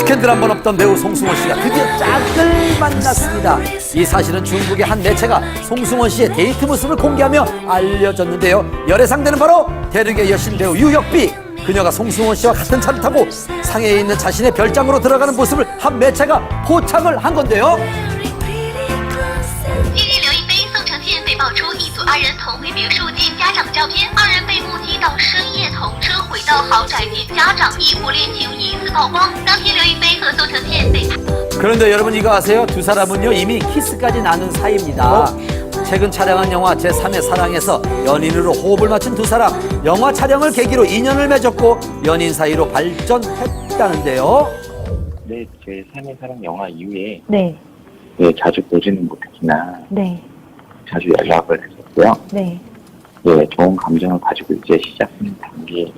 스캔들 한 번 없던 배우 송승헌 씨가 드디어 짝을 만났습니다. 이 사실은 중국의 한 매체가 송승헌 씨의 데이트 모습을 공개하며 알려졌는데요. 열애상대는 바로 대륙의 여신 배우 유혁비. 그녀가 송승헌 씨와 같은 차를 타고 상해에 있는 자신의 별장으로 들어가는 모습을 한 매체가 포착을 한 건데요. 近日，刘亦菲、宋承宪被爆出一组二人同回别墅见家长照片，二人被目击到深夜同车回 到豪宅见家长，异国恋情疑似曝光。当天，刘亦菲和宋承宪被 그런데 여러분 이거 아세요? 두 사람은요 이미 키스까지 나눈 사이입니다. 최근 촬영한 영화 제3의 사랑에서 연인으로 호흡을 맞춘 두 사람 영화 촬영을 계기로 인연을 맺었고 연인 사이로 발전했다는데요. 네, 제 3의 사랑 영화 이후에 네, 네, 자주 보지는 못했지나 네, 자주 연락을 했었고요. 네, 네, 좋은 감정을 가지고 이제 시작하는 단계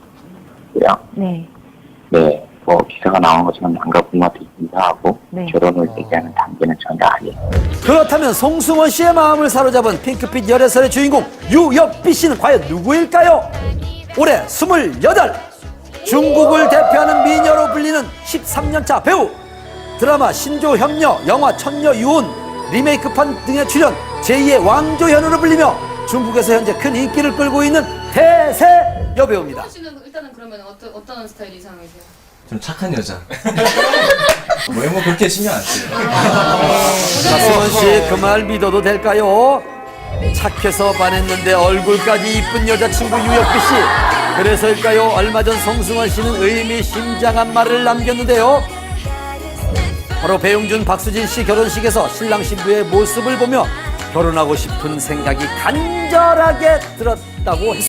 고요. 네, 네, 뭐 기사가 나온 것처럼 양가 부모한테 인사하고 네. 결혼을 얘기하는 단계는 전혀 아니에요. 그렇다면 송승헌 씨의 마음을 사로잡은 핑크빛 열애설의 주인공 유엽비 씨는 과연 누구일까요? 올해 28 중국을 대표하는 미녀로 불리는 13년차 배우 드라마 신조 협녀 영화 천녀 유혼 리메이크판 등에 출연 제2의 왕조현으로 불리며 중국에서 현재 큰 인기를 끌고 있는 대세 여배우입니다. 씨는 일단은 그러면 어떤 어떤 스타일 이상이세요? 좀 착한 여자. 외모 그렇게 신경 안 써요. 자, 승원 씨, 그 말 믿어도 될까요? 착해서 반했는데 얼굴까지 이쁜 여자친구 유혁비 씨. 그래서일까요? 얼마 전 송승헌 씨는 의미심장한 말을 남겼는데요. 바로 배용준 박수진 씨 결혼식에서 신랑 신부의 모습을 보며 결혼하고 싶은 생각이 간절하게 들었다고 했습니다.